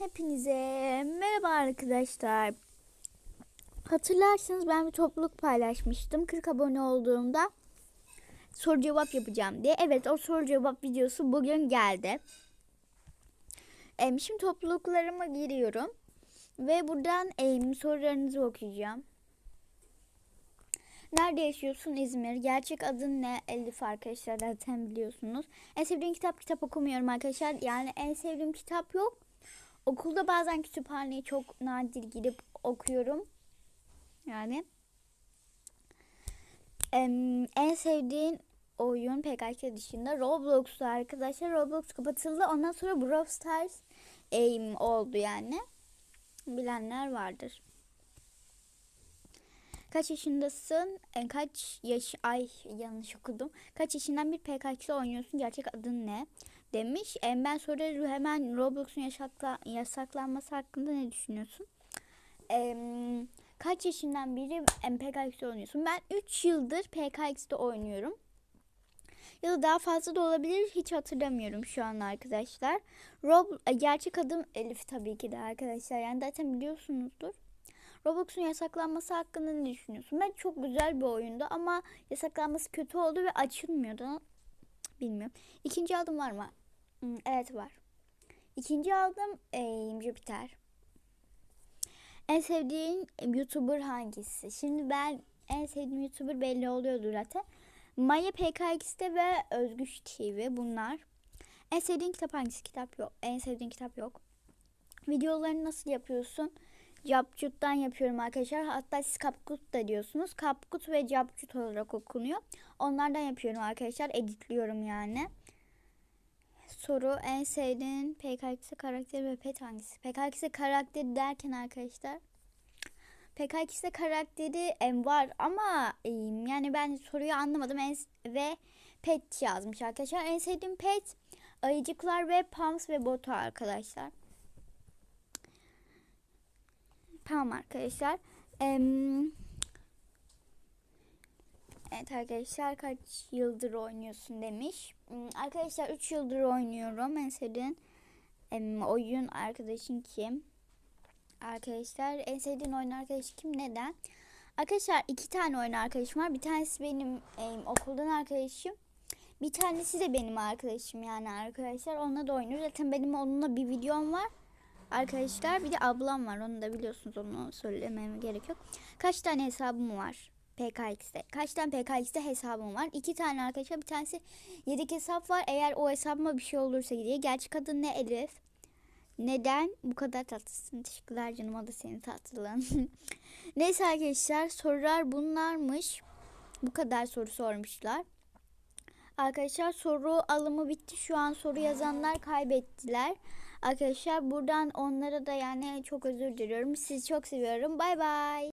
Hepinize merhaba arkadaşlar. Hatırlarsınız ben bir topluluk paylaşmıştım. 40 abone olduğumda soru cevap yapacağım diye. Evet o soru cevap videosu bugün geldi. Şimdi topluluklarıma giriyorum. Ve buradan sorularınızı okuyacağım. Nerede yaşıyorsun? İzmir. Gerçek adın ne? Elif arkadaşlar zaten biliyorsunuz. En sevdiğim kitap kitap okumuyorum arkadaşlar. Yani en sevdiğim kitap yok. Okulda bazen kütüphaneye çok nadir gidip okuyorum. Yani. Em, en sevdiğin oyun PKK dışında Roblox'tu arkadaşlar. Roblox kapatıldı. Ondan sonra Brawl Stars em, oldu yani. Bilenler vardır. Kaç yaşındasın? E, kaç yaş ay yanlış okudum. Kaç yaşından bir PKK oynuyorsun? Gerçek adın ne? Demiş. E, ben soruları hemen Roblox'un yasakla, yasaklanması hakkında ne düşünüyorsun? E, kaç yaşından beri PKX'de oynuyorsun? Ben 3 yıldır PKX'de oynuyorum. Ya da daha fazla da olabilir. Hiç hatırlamıyorum şu an arkadaşlar. Rob e, gerçek adım Elif tabii ki de arkadaşlar. Yani zaten biliyorsunuzdur. Roblox'un yasaklanması hakkında ne düşünüyorsun? Ben çok güzel bir oyundu ama yasaklanması kötü oldu ve açılmıyordu. Bilmiyorum. İkinci adım var mı? Hmm, Evet var. İkinci adım e, Jüpiter. En sevdiğin YouTuber hangisi? Şimdi ben en sevdiğim YouTuber belli oluyordu zaten. Maya PKX'de ve Özgüç TV bunlar. En sevdiğin kitap hangisi? Kitap yok. En sevdiğin kitap yok. Videolarını nasıl yapıyorsun? Capcut'tan yapıyorum arkadaşlar. Hatta siz Kapkut da diyorsunuz. Kapkut ve Capcut olarak okunuyor. Onlardan yapıyorum arkadaşlar. Editliyorum yani. Soru en sevdiğin PKX karakteri ve pet hangisi? PKX karakteri derken arkadaşlar PKX karakteri em, var ama yani ben soruyu anlamadım en, ve pet yazmış arkadaşlar. En sevdiğim pet ayıcıklar ve Pams ve Boto arkadaşlar. Tamam arkadaşlar. Em, evet arkadaşlar kaç yıldır oynuyorsun demiş. Hmm, Arkadaşlar 3 yıldır oynuyorum. En sevdiğin oyun arkadaşın kim? Arkadaşlar en sevdiğin oyun arkadaşı kim? Neden? Arkadaşlar iki tane oyun arkadaşım var. Bir tanesi benim em, okuldan arkadaşım. Bir tanesi de benim arkadaşım yani arkadaşlar. Onunla da oynuyoruz. Zaten benim onunla bir videom var. Arkadaşlar bir de ablam var. Onu da biliyorsunuz. Onu söylememe gerek yok. Kaç tane hesabım var? PKX'de. Kaç tane PKX'de hesabım var? İki tane arkadaşlar. Bir tanesi yedek hesap var. Eğer o hesabıma bir şey olursa diye. Gerçek adın ne Elif? Neden bu kadar tatlısın? Teşekkürler canım. O da senin tatlılığın. Neyse arkadaşlar sorular bunlarmış. Bu kadar soru sormuşlar. Arkadaşlar soru alımı bitti. Şu an soru yazanlar kaybettiler. Arkadaşlar buradan onlara da yani çok özür diliyorum. Sizi çok seviyorum. Bay bay.